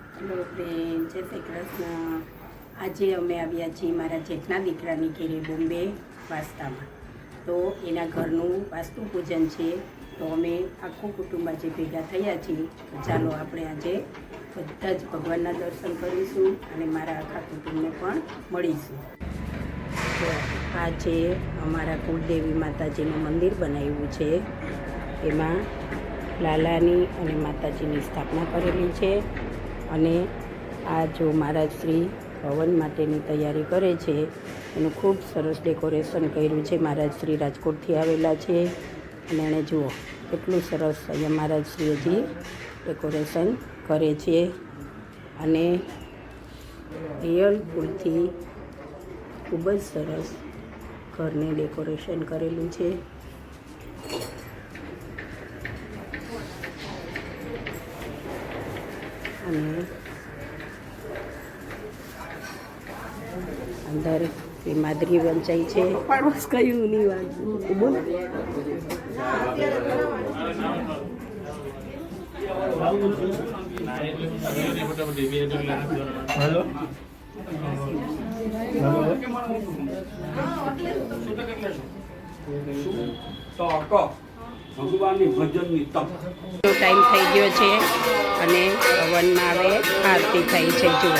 Hello friend જય શ્રી કૃષ્ણ આજે અમે આવ્યા છીએ મારા જેઠના દીકરાની ઘેરે બોમ્બે વાસ્તામાં. તો એના ઘરનું વાસ્તુ પૂજન છે. તો અમે આખું કુટુંબ આજે ભેગા થયા છીએ. તો ચાલો આપણે આજે બધા જ ભગવાનના દર્શન કરીશું અને મારા આખા કુટુંબને પણ મળીશું. તો આ અમારા કુળદેવી માતાજીનું મંદિર બનાવ્યું છે. એમાં લાલાની અને માતાજીની સ્થાપના કરેલી છે. અને આ જો મહારાજ શ્રી હવન માટેની તૈયારી કરે છે, એનું ખૂબ સરસ ડેકોરેશન કર્યું છે. મહારાજ શ્રી રાજકોટથી આવેલા છે અને એણે જુઓ કેટલું સરસ અહીંયા મહારાજ શ્રી હજી ડેકોરેશન કરે છે. અને રિયલ ફૂલથી ખૂબ જ સરસ ઘરને ડેકોરેશન કરેલું છે. અને અંદર એ માદરી વંચાઈ છે પાડોશ કયું નહીં વાત ભગવાનની ભજનની તપ. ટાઈમ થઈ ગયો છે અને હવનમાં હવે આરતી થઈ છે જુઓ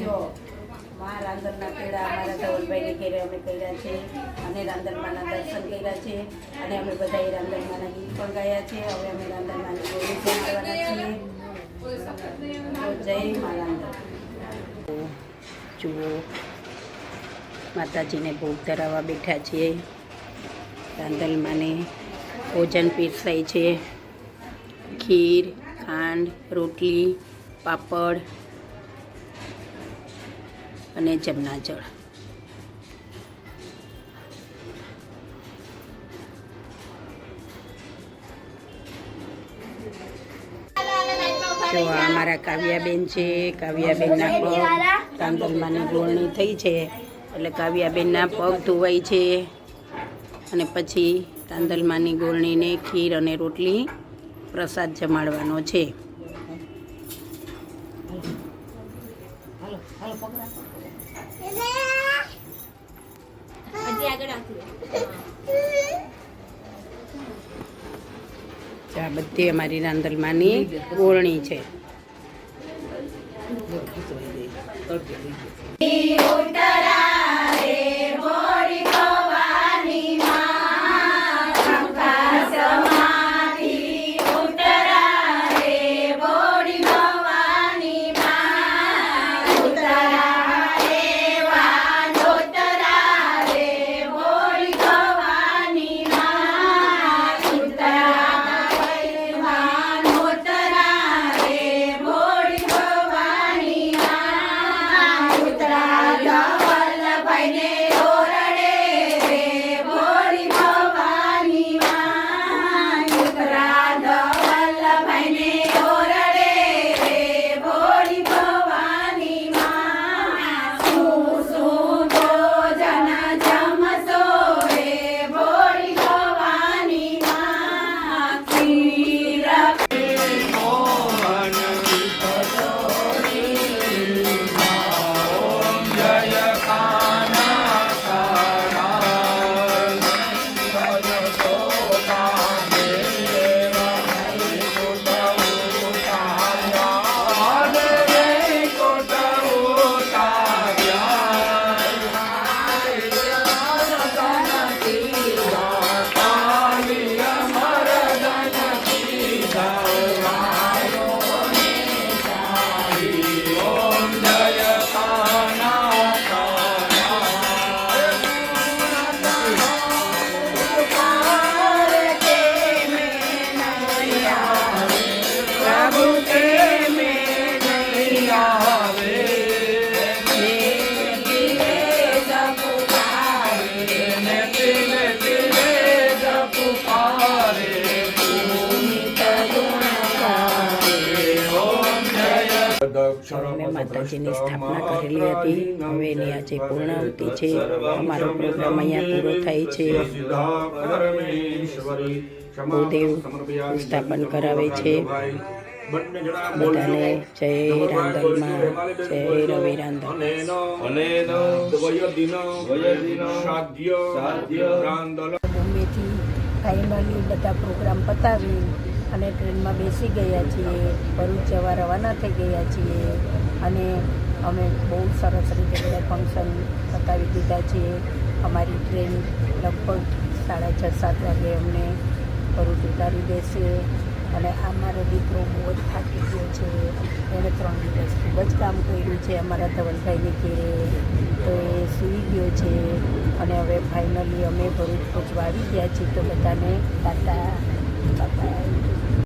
જો મા રાંદરના પેડા અમારા ધવલભાઈને ઘેરે અમે કર્યા છે, અને રાંદરમાના દર્શન કર્યા છે, અને અમે બધાએ રાંદરમાના ગીત પણ ગાયા છે, હવે અમે રાંદરમાની ગોળી પણ કરવાના છીએ. જય મા જુઓ, માતાજીને ભોગ ધરાવવા બેઠા છીએ. રાંદલમાને ભોજન પીરસાય છે. ખીર, ખાંડ, રોટલી, પાપડ અને જમના જળ. તો આ અમારા કાવ્યાબેન છે, કાવ્યાબેનના પગ રાંદલમાની ગોળણી થઈ છે, એટલે કાવ્યાબેનના પગ ધોવાય છે, અને પછી તાંદલમાની ગોળણીને ખીર અને રોટલી પ્રસાદ જમાડવાનો છે. આ બધી અમારી રાંદલમાની ઓળણી છે. ઉતરા માતાજીની સ્થાપના કરેલી હતી. હવે એની આજે પૂર્ણાવતિ છે. અમારો પ્રોગ્રામ અહીંયા પૂરો થાય છે. ભૂદેવ સ્થાપન કરાવે છે. બધાને જય રાંદલમાં જય રવિ રાંધણ મમ્મીથી ફાઇનલી બધા પ્રોગ્રામ પતાવી અને ટ્રેનમાં બેસી ગયા છીએ, ભરૂચ જવા રવાના થઈ ગયા છીએ અને અમે બહુ સરસ રીતે બધા ફંક્શન બતાવી દીધા છીએ. અમારી ટ્રેન લગભગ સાડા છ, સાત વાગે અમને ભરૂચ ઉતારી દેશે અને આ મારો દીકરો બહુ જ થાકી ગયો છે. એણે ત્રણ દિવસ ખૂબ જ કામ કર્યું છે અમારા ધવલભાઈની ઘેરે. તો એ સૂઈ ગયો છે અને હવે ફાઇનલી અમે ભરૂચ પહોંચવા આવી ગયા છીએ તો બધાને ટાટા. Bye-bye.